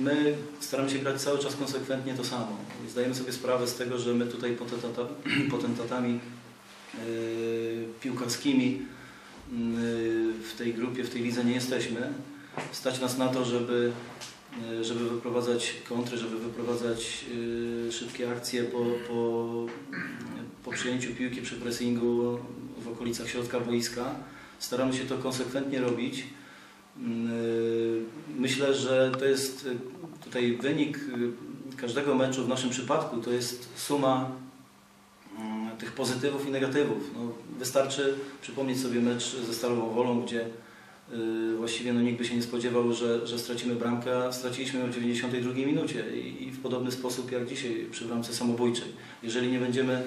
my staramy się grać cały czas konsekwentnie to samo. Zdajemy sobie sprawę z tego, że my tutaj potentata, potentatami yy, piłkarskimi yy, w tej grupie, w tej lidze nie jesteśmy. Stać nas na to, żeby, yy, żeby wyprowadzać kontry, żeby wyprowadzać yy, szybkie akcje po, po, po przyjęciu piłki przy pressingu w okolicach środka boiska. Staramy się to konsekwentnie robić. Yy, Myślę, że to jest yy, tutaj wynik yy, każdego meczu w naszym przypadku to jest suma yy, tych pozytywów i negatywów. No, wystarczy przypomnieć sobie mecz ze Stalową Wolą, gdzie właściwie no, nikt by się nie spodziewał, że, że stracimy bramkę, a straciliśmy ją w 92 minucie i, i w podobny sposób jak dzisiaj przy bramce samobójczej. Jeżeli nie będziemy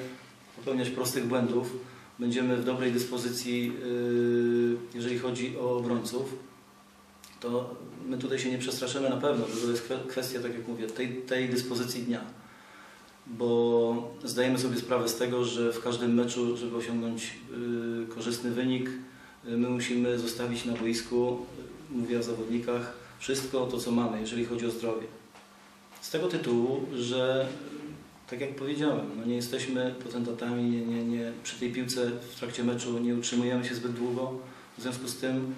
popełniać prostych błędów, będziemy w dobrej dyspozycji, jeżeli chodzi o obrońców, to my tutaj się nie przestraszymy na pewno, że to jest kwe- kwestia, tak jak mówię, tej, tej dyspozycji dnia. Bo zdajemy sobie sprawę z tego, że w każdym meczu, żeby osiągnąć y, korzystny wynik, y, my musimy zostawić na boisku, y, mówię o zawodnikach, wszystko to, co mamy, jeżeli chodzi o zdrowie. Z tego tytułu, że y, tak jak powiedziałem, no nie jesteśmy potentatami, nie, nie, nie, przy tej piłce w trakcie meczu nie utrzymujemy się zbyt długo. W związku z tym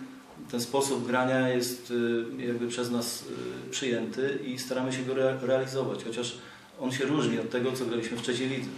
ten sposób grania jest y, jakby przez nas y, przyjęty i staramy się go re- realizować, chociaż on się różni od tego, co graliśmy w trzeciej lidze.